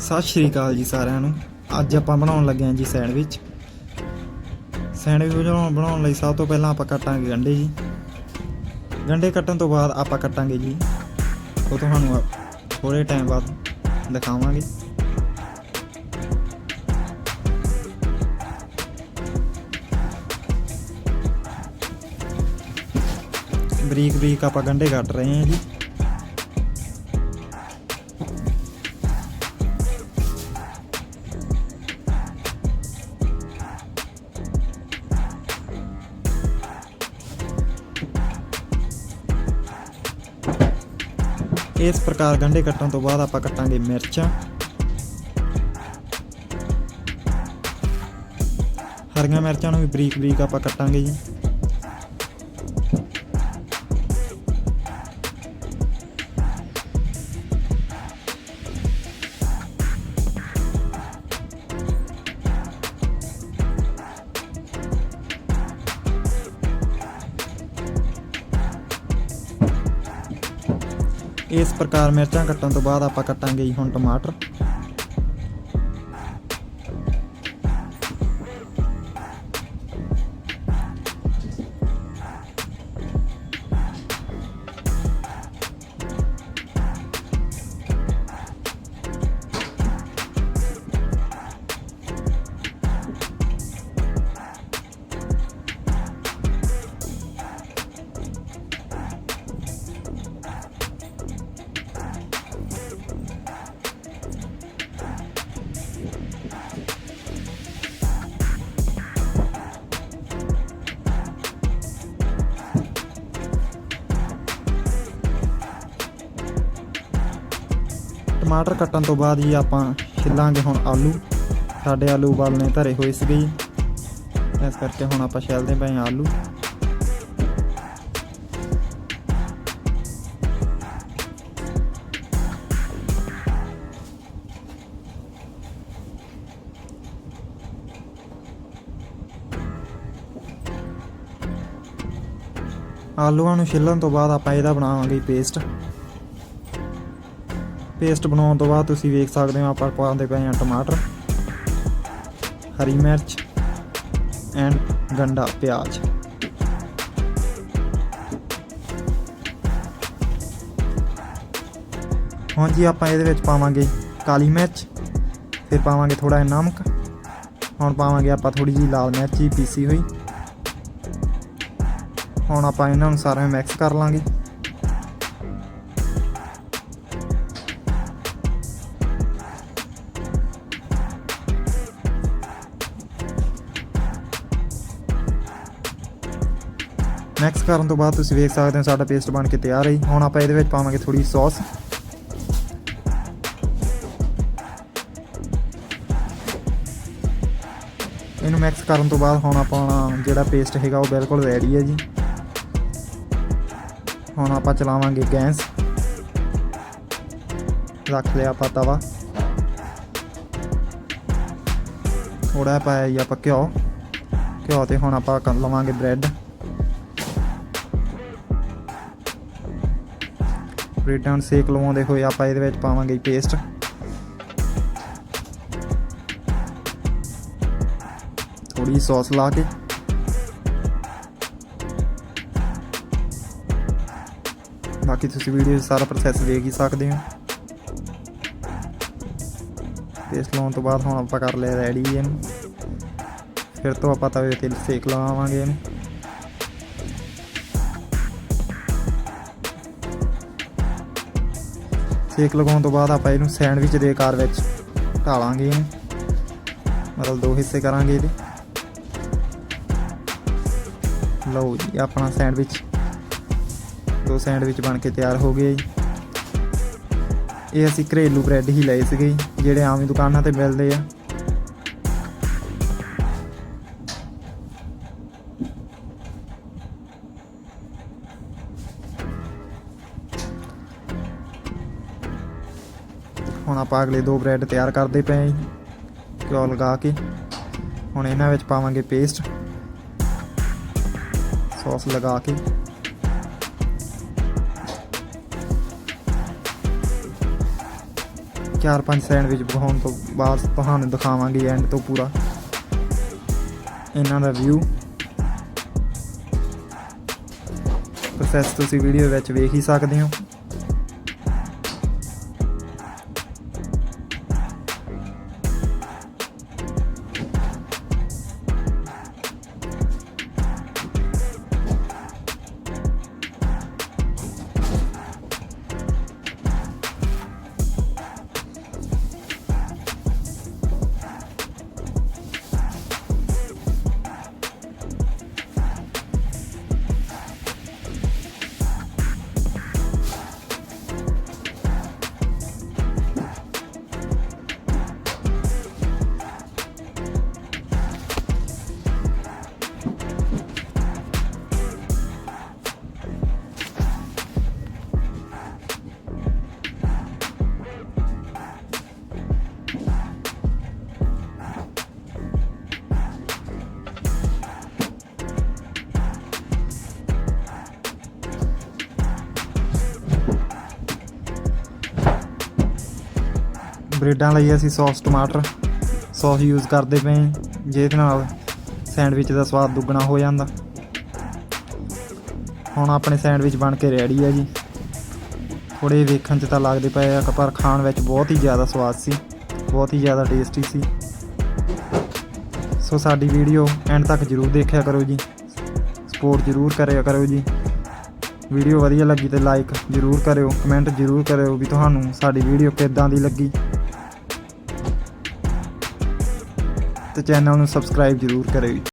ਸਤਿ ਸ਼੍ਰੀ ਅਕਾਲ ਜੀ ਸਾਰਿਆਂ ਨੂੰ। ਅੱਜ ਆਪਾਂ ਬਣਾਉਣ ਲੱਗੇ ਹਾਂ ਜੀ ਸੈਂਡਵਿਚ। ਸੈਂਡਵਿਚ ਬਣਾਉਣ ਬਣਾਉਣ ਲਈ ਸਭ ਤੋਂ ਪਹਿਲਾਂ ਆਪਾਂ ਕੱਟਾਂਗੇ ਗੰਢੇ ਜੀ। ਗੰਢੇ ਕੱਟਣ ਤੋਂ ਬਾਅਦ ਆਪਾਂ ਕੱਟਾਂਗੇ ਜੀ। ਉਹ ਤੁਹਾਨੂੰ ਥੋੜੇ ਟਾਈਮ ਬਾਅਦ ਦਿਖਾਵਾਂਗੇ। ਬਰੀਕ ਬਰੀਕ ਆਪਾਂ ਗੰਢੇ ਕੱਟ ਰਹੇ ਹਾਂ ਜੀ। ਇਸ ਪ੍ਰਕਾਰ ਗੰਢੇ ਕੱਟਣ ਤੋਂ ਬਾਅਦ ਆਪਾਂ ਕੱਟਾਂਗੇ ਮਿਰਚਾਂ। ਹਰੀਆਂ ਮਿਰਚਾਂ ਨੂੰ ਵੀ ਬਰੀਕ ਬਰੀਕ ਆਪਾਂ ਕੱਟਾਂਗੇ ਜੀ। ਇਸ ਪ੍ਰਕਾਰ ਮਿਰਚਾਂ ਕੱਟਣ ਤੋਂ ਬਾਅਦ ਆਪਾਂ ਕੱਟਾਂਗੇ ਜੀ ਹੁਣ ਟਮਾਟਰ। ਟਮਾਟਰ ਕੱਟਣ ਤੋਂ ਬਾਅਦ ਜੀ ਆਪਾਂ ਛਿੱਲਾਂਗੇ ਹੁਣ ਆਲੂ। ਸਾਡੇ ਆਲੂ ਉਬਾਲਣੇ ਧਰੇ ਹੋਏ ਸੀਗੇ ਜੀ। ਇਸ ਕਰਕੇ ਹੁਣ ਆਪਾਂ ਛਿੱਲਦੇ ਪਏ ਹਾਂ ਆਲੂ। ਆਲੂਆਂ ਨੂੰ ਛਿੱਲਣ ਤੋਂ ਬਾਅਦ ਆਪਾਂ ਇਹਦਾ ਬਣਾਵਾਂਗੇ ਪੇਸਟ ਪੇਸਟ ਬਣਾਉਣ ਤੋਂ ਬਾਅਦ ਤੁਸੀਂ ਵੇਖ ਸਕਦੇ ਹੋ ਆਪਾਂ ਪਾਉਂਦੇ ਪਏ ਹਾਂ ਟਮਾਟਰ, ਹਰੀ ਮਿਰਚ ਐਂਡ ਗੰਡਾ ਪਿਆਜ਼। ਹੁਣ ਜੀ ਆਪਾਂ ਇਹਦੇ ਵਿੱਚ ਪਾਵਾਂਗੇ ਕਾਲੀ ਮਿਰਚ, ਫਿਰ ਪਾਵਾਂਗੇ ਥੋੜਾ ਜਿਹਾ ਨਮਕ, ਹੁਣ ਪਾਵਾਂਗੇ ਆਪਾਂ ਥੋੜੀ ਜੀ ਲਾਲ ਮਿਰਚ ਜੀ ਪੀਸੀ ਹੋਈ। ਹੁਣ ਆਪਾਂ ਇਹਨਾਂ ਨੂੰ ਸਾਰਿਆਂ ਨੂੰ ਮਿਕਸ ਕਰ ਲਾਂਗੇ। ਮਿਕਸ ਕਰਨ ਤੋਂ ਬਾਅਦ ਤੁਸੀਂ ਵੇਖ ਸਕਦੇ ਹੋ ਸਾਡਾ ਪੇਸਟ ਬਣ ਕੇ ਤਿਆਰ ਹੈ ਜੀ। ਹੁਣ ਆਪਾਂ ਇਹਦੇ ਵਿੱਚ ਪਾਵਾਂਗੇ ਥੋੜੀ ਸੌਸ ਇਹਨੂੰ ਮਿਕਸ ਕਰਨ ਤੋਂ ਬਾਅਦ ਹੁਣ ਆਪਾਂ ਜਿਹੜਾ ਪੇਸਟ ਹੈਗਾ ਉਹ ਬਿਲਕੁਲ ਰੈਡੀ ਹੈ ਜੀ। ਹੁਣ ਆਪਾਂ ਚਲਾਵਾਂਗੇ ਗੈਸ। ਰੱਖ ਲਿਆ ਆਪਾਂ ਤਵਾ। ਥੋੜਾ ਪਾਇਆ ਜੀ ਆਪਾਂ ਘਿਓ। ਘਿਓ ਤੇ ਹੁਣ ਆਪਾਂ ਕਰ ਲਵਾਂਗੇ ਬ੍ਰੈਡ ਬ੍ਰੈਡਾਂ ਨੂੰ ਸੇਕ ਲਵਾਉਂਦੇ ਹੋਏ ਆਪਾਂ ਇਹਦੇ ਵਿੱਚ ਪਾਵਾਂਗੇ ਪੇਸਟ ਥੋੜੀ ਸੌਸ ਲਾ ਕੇ। ਬਾਕੀ ਤੁਸੀਂ ਵੀਡੀਓ ਸਾਰਾ ਪ੍ਰੋਸੈਸ ਵੇਖ ਹੀ ਸਕਦੇ ਹੋ। ਪੇਸਟ ਲਾਉਣ ਤੋਂ ਬਾਅਦ ਹੁਣ ਆਪਾਂ ਕਰ ਲਿਆ ਰੈਡੀ ਇਹਨੂੰ। ਫਿਰ ਤੋਂ ਆਪਾਂ ਤਵੇ ਤੇ ਸੇਕ ਲਵਾਵਾਂਗੇ ਇਹਨੂੰ। ਸੇਕ ਲਗਾਉਣ ਤੋਂ ਬਾਅਦ ਆਪਾਂ ਇਹਨੂੰ ਸੈਂਡਵਿਚ ਦੇ ਆਕਾਰ ਵਿੱਚ ਢਾਲਾਂਗੇ ਇਹਨੂੰ। ਮਤਲਬ ਦੋ ਹਿੱਸੇ ਕਰਾਂਗੇ ਇਹਦੇ। ਲਓ ਜੀ ਆਪਣਾ ਸੈਂਡਵਿਚ। ਦੋ ਸੈਂਡਵਿਚ ਬਣ ਕੇ ਤਿਆਰ ਹੋ ਗਏ। ਜੀ ਇਹ ਅਸੀਂ ਘਰੇਲੂ ਬ੍ਰੈਡ ਹੀ ਲਏ ਸੀਗੇ ਜੀ, ਜਿਹੜੇ ਆਮ ਹੀ ਦੁਕਾਨਾਂ ਤੇ ਮਿਲਦੇ ਆ। ਹੁਣ ਆਪਾਂ ਅਗਲੇ ਦੋ ਬ੍ਰੈਡ ਤਿਆਰ ਕਰਦੇ ਪਏ ਹਾਂ ਜੀ। ਘਿਓ ਲਗਾ ਕੇ। ਹੁਣ ਇਹਨਾਂ ਵਿੱਚ ਪਾਵਾਂਗੇ ਪੇਸਟ। ਸੌਸ ਲਗਾ ਕੇ। ਚਾਰ ਪੰਜ ਸੈਂਡਵਿਚ ਵਿਖਾਉਣ ਤੋਂ ਬਾਅਦ ਤੁਹਾਨੂੰ ਦਿਖਾਵਾਂਗੇ ਐਂਡ ਤੋਂ ਪੂਰਾ। ਇਹਨਾਂ ਦਾ ਵਿਊ ਪ੍ਰੋਸੈਸ ਤੁਸੀਂ ਵੀਡੀਓ ਵਿੱਚ ਵੇਖ ਹੀ ਸਕਦੇ ਹੋ। ਬ੍ਰੈਡਾਂ ਲਈ ਅਸੀਂ ਸੌਸ, ਟਮਾਟਰ, ਸੌਸ ਯੂਜ਼ ਕਰਦੇ ਪਏ ਜਿਹਦੇ ਨਾਲ ਸੈਂਡਵਿਚ ਦਾ ਸਵਾਦ ਦੁੱਗਣਾ ਹੋ ਜਾਂਦਾ। ਹੁਣ ਆਪਣੇ ਸੈਂਡਵਿਚ ਬਣ ਕੇ ਰੈਡੀ ਹੈ ਜੀ। ਥੋੜੇ ਵੇਖਣ 'ਚ ਤਾਂ ਲੱਗਦੇ ਪਏ ਆ, ਪਰ ਖਾਣ ਵਿੱਚ ਬਹੁਤ ਹੀ ਜ਼ਿਆਦਾ ਸਵਾਦ ਸੀ, ਬਹੁਤ ਹੀ ਜ਼ਿਆਦਾ ਟੇਸਟੀ ਸੀ। ਸੋ ਸਾਡੀ ਵੀਡੀਓ ਐਂਡ ਤੱਕ ਜਰੂਰ ਦੇਖਿਆ ਕਰੋ ਜੀ। ਸਪੋਰਟ ਜਰੂਰ ਕਰਿਆ ਕਰੋ ਜੀ। ਵੀਡੀਓ ਵਧੀਆ ਲੱਗੀ ਤੇ ਲਾਈਕ ਜਰੂਰ ਕਰਿਓ ਕਮੈਂਟ ਜਰੂਰ ਕਰਿਓ ਵੀ ਤੁਹਾਨੂੰ ਸਾਡੀ ਵੀਡੀਓ ਕਿੱਦਾਂ ਦੀ ਲੱਗੀ। ਤੇ ਚੈਨਲ ਨੂੰ ਸਬਸਕ੍ਰਾਈਬ ਜਰੂਰ ਕਰਿਓ